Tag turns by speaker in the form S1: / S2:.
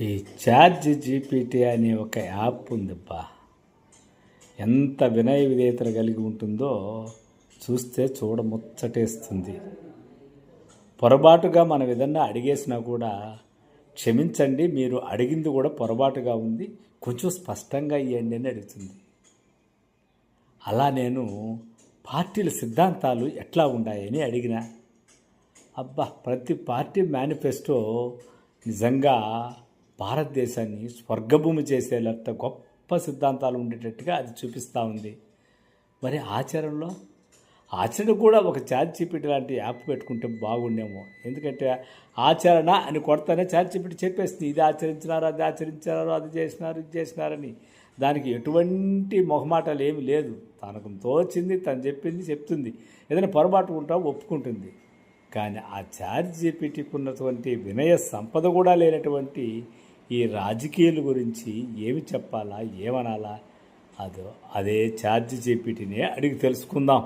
S1: ఈ charge GPT అనే ఒక యాప్ ఉందిబ్బా. ఎంత వినయ విధేయతలు కలిగి ఉంటుందో చూస్తే చూడముచ్చటేస్తుంది. పొరపాటుగా మనం ఏదన్నా అడిగేసినా కూడా క్షమించండి మీరు అడిగింది కూడా పొరపాటుగా ఉంది కొంచెం స్పష్టంగా ఇవ్వండి అని అడుగుతుంది. అలా నేను పార్టీల సిద్ధాంతాలు ఎట్లా ఉన్నాయని అడిగిన అబ్బా ప్రతి పార్టీ మేనిఫెస్టో నిజంగా భారతదేశాన్ని స్వర్గభూమి చేసేలంత గొప్ప సిద్ధాంతాలు ఉండేటట్టుగా అది చూపిస్తూ ఉంది. మరి ఆచరణలో? ఆచరణ కూడా ఒక ఛార్జ్ జీపీటీ లాంటి యాప్ పెట్టుకుంటే బాగుండేమో. ఎందుకంటే ఆచరణ అని కొడతానే ఛార్జ్ జీపీటీ చెప్పేస్తుంది. ఇది ఆచరించినారు అది ఆచరించినారు అది చేసినారు ఇది చేసినారని. దానికి ఎటువంటి మొహమాటాలు ఏమి లేదు. తనకు తోచింది తను చెప్పింది చెప్తుంది. ఏదైనా పొరపాటు ఉంటా ఒప్పుకుంటుంది. కానీ ఆ ఛార్జ్ జీపీటీకి ఉన్నటువంటి వినయ సంపద కూడా లేనటువంటి ఈ రాజకీయాల గురించి ఏమి చెప్పాలా ఏమనాలా అదో అదే చార్జ్ జీపీటీనే అడిగి తెలుసుకుందాం.